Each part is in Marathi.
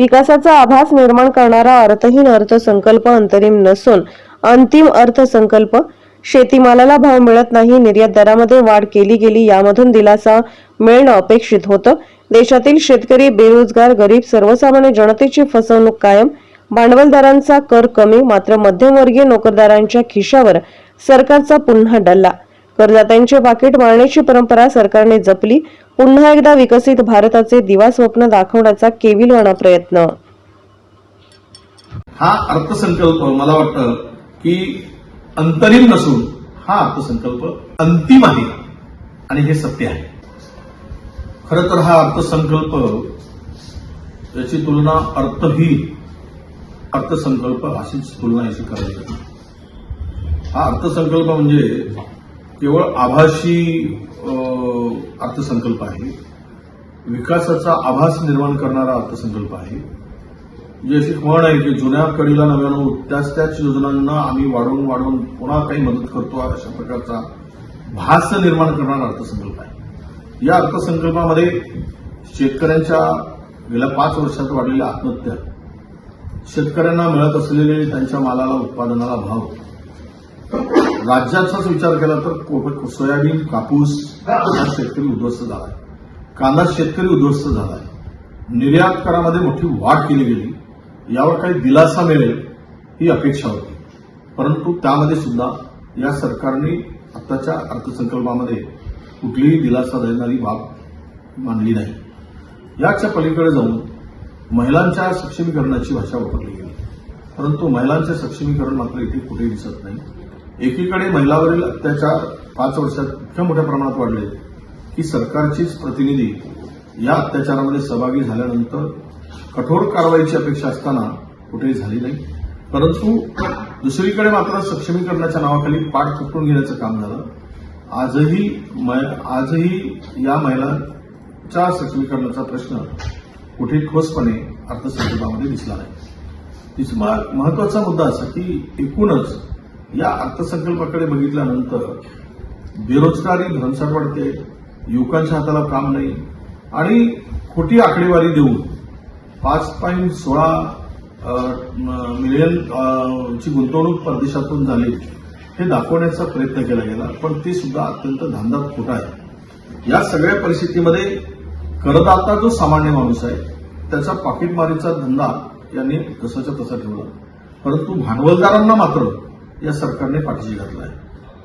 विकासाचा आभास निर्माण करणारा अर्थहीन अर्थसंकल्प अंतरिम नसून अंतिम अर्थसंकल्प शेतीमालाला भाव मिळत नाही निर्यात दरामध्ये वाढ केली गेली यामधून दिलासा मिळणं अपेक्षित होतं. देशातील शेतकरी बेरोजगार गरीब सर्वसामान्य जनतेची फसवणूक कायम. भांडवलदारांचा कर कमी मात्र मध्यमवर्गीय नोकरदारांच्या खिशावर सरकारचा पुन्हा डल्ला करदात्यांचे पाकिट मारण्याची परंपरा सरकारने जपली. पुन्हा एकदा विकसित भारताचे दिवा स्वप्न दाखवण्याचा केविलवाणा प्रयत्न. हा अर्थसंकल्प मला वाटतं की अंतरिम नसून हा अर्थसंकल्प अंतिम आहे. आणि हे सत्य आहे. खरं तर हा अर्थसंकल्प याची तुलना अर्थहीन अर्थसंकल्प अशीच तुलना याची करायची. हा अर्थसंकल्प म्हणजे केवळ आभासी अर्थसंकल्प आहे. विकासाचा आभास निर्माण करणारा अर्थसंकल्प आहे. जे अशी म्हण आहे की जुन्या कडीला नव्यानं त्याच त्याच योजनांना आम्ही वाढवून वाढवून पुन्हा काही मदत करतो अशा प्रकारचा भास निर्माण करणारा अर्थसंकल्प आहे. या अर्थसंकल्पामध्ये शेतकऱ्यांच्या गेल्या पाच वर्षात वाढलेल्या आत्महत्या शेतकऱ्यांना मिळत असलेले त्यांच्या मालाला उत्पादनाला भाव राज्याचाच विचार केला तर सोयाबीन कापूस हा शेतकरी उद्ध्वस्त झालाय. कांदा शेतकरी उद्ध्वस्त झालाय. निर्यात करामध्ये मोठी वाढ केली गेली. यावर काही दिलासा मिळेल ही अपेक्षा होती. परंतु त्यामध्ये सुद्धा या सरकारने आताच्या अर्थसंकल्पामध्ये कुठलीही दिलासा देणारी बाब मानली नाही. याच्या पलीकडे जाऊन महिलांच्या सक्षमीकरणाची भाषा वापरली गेली. परंतु महिलांचे सक्षमीकरण मात्र इथे कुठेही दिसत नाही. एकीकडे महिलावरील अत्याचार पाच वर्षात इतक्या मोठ्या प्रमाणात वाढले की सरकारचीच प्रतिनिधी या अत्याचारामध्ये सहभागी झाल्यानंतर कठोर कारवाईची अपेक्षा असताना कुठेही झाली नाही. परंतु दुसरीकडे मात्र सक्षमीकरणाच्या नावाखाली पाठ चुकून घेण्याचं काम झालं. आजही आजही या महिलांच्या सक्षमीकरणाचा प्रश्न कुठे ठोसपणे अर्थसंकल्पामध्ये दिसला नाही. महत्त्वाचा मुद्दा असा की एकूणच या अर्थसंकल्पाकडे बघितल्यानंतर बेरोजगारी भरमसाठ वाढते युवकांच्या हाताला काम नाही आणि खोटी आकडेवारी देऊन पाच पॉईंट सोळा अ, मिलियन ची गुंतवणूक परदेशातून झाली हे दाखवण्याचा प्रयत्न केला गेला. पण ते सुद्धा अत्यंत धांदात खोटा आहे. या सगळ्या परिस्थितीमध्ये करदाता जो सामान्य माणूस आहे त्याचा पाकिटमारीचा धंदा यांनी तसाच्या तसा ठेवला. परंतु भांडवलदारांना मात्र या सरकारने पाठीशी घातला आहे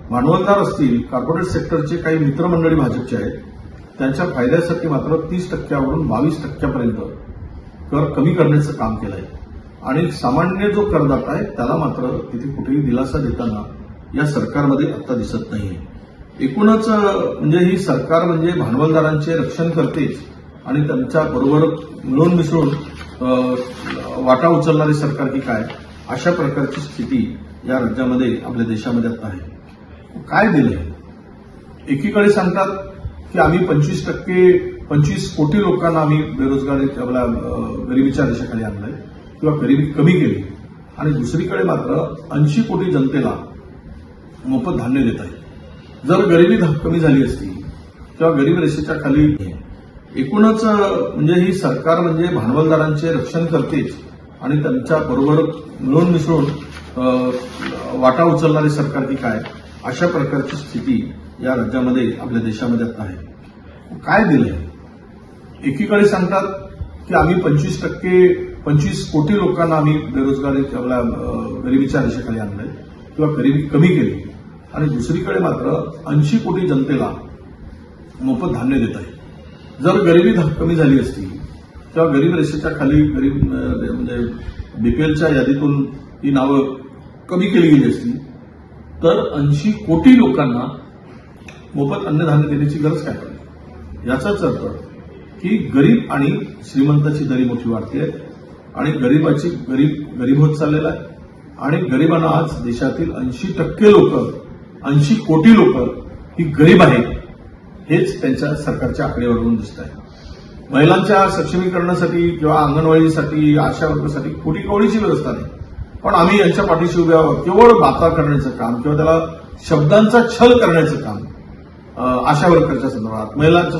भांडवलदार असतील कॉर्पोरेट सेक्टरचे काही मित्रमंडळी भाजपचे आहेत त्यांच्या फायद्यासाठी मात्र तीस टक्क्यावरून बावीस टक्क्यापर्यंत कर कमी करण्याचं काम केलं आहे आणि सामान्य जो करदाता आहे त्याला मात्र तिथे कुठेही दिलासा देताना या सरकारमध्ये आता दिसत नाहीये. एकूणच म्हणजे ही सरकार म्हणजे भांडवलदारांचे रक्षण करतेच आणि त्यांच्या बरोबर मिळून मिसळून वाटा उचलणारी सरकार की काय? अशा प्रकारची स्थिती या राज्यामध्ये आपल्या देशामध्ये आता आहे. काय दिलंय? एकीकडे सांगतात की आम्ही पंचवीस टक्के पंचवीस कोटी लोकांना आम्ही बेरोजगारी आपल्या गरिबीच्या देशाखाली आणलंय किंवा गरिबी कमी केली. आणि दुसरीकडे मात्र ऐंशी कोटी जनतेला मोफत धान्य देत आहे जर गरिबी कमी झाली असती किंवा गरीब रेषेच्या खाली एकूणच म्हणजे ही सरकार म्हणजे भांडवलदारांचे रक्षण करतेच. आणि त्यांच्या बरोबर मिळून मिसळून वाटा उचलणारी सरकार की काय? अशा प्रकारची स्थिती या राज्यामध्ये आपल्या देशामध्ये आता आहे. काय दिलंय? एकीकडे सांगतात की आम्ही पंचवीस टक्के पंचवीस कोटी लोकांना आम्ही बेरोजगारी आपल्या गरिबीच्या रेषेखाली आणलंय किंवा गरिबी कमी केली. आणि दुसरीकडे मात्र ऐंशी कोटी जनतेला मोफत धान्य देत आहे. जर गरिबी ध- कमी झाली असती किंवा गरीब रेषेच्या खाली गरीब म्हणजे बीपीएलच्या यादीतून ही नावं कमी केली गेली असती तर ऐंशी कोटी लोकांना मोफत अन्नधान्य देण्याची गरज काय पडली? याचाच अर्थ की गरीब आणि श्रीमंताची दरी मोठी वाढते आणि गरीबाची गरीब गरीब होत चाललेला आहे. आणि गरिबांना आज देशातील ऐंशी टक्के लोक ऐंशी कोटी लोक ही गरीब आहेत हेच त्यांच्या सरकारच्या आकडेवारीवरून दिसत आहे. महिलांच्या सक्षमीकरणासाठी किंवा अंगणवाडीसाठी आशा वर्गासाठी खोटी कोणीची व्यवस्था नाही पण आम्ही यांच्या पाठीशी उभ्या आहोत. केवळ बाता करण्याचं काम किंवा त्याला शब्दांचा छल करण्याचं काम आशा वर्करच्या संदर्भात महिलांच्या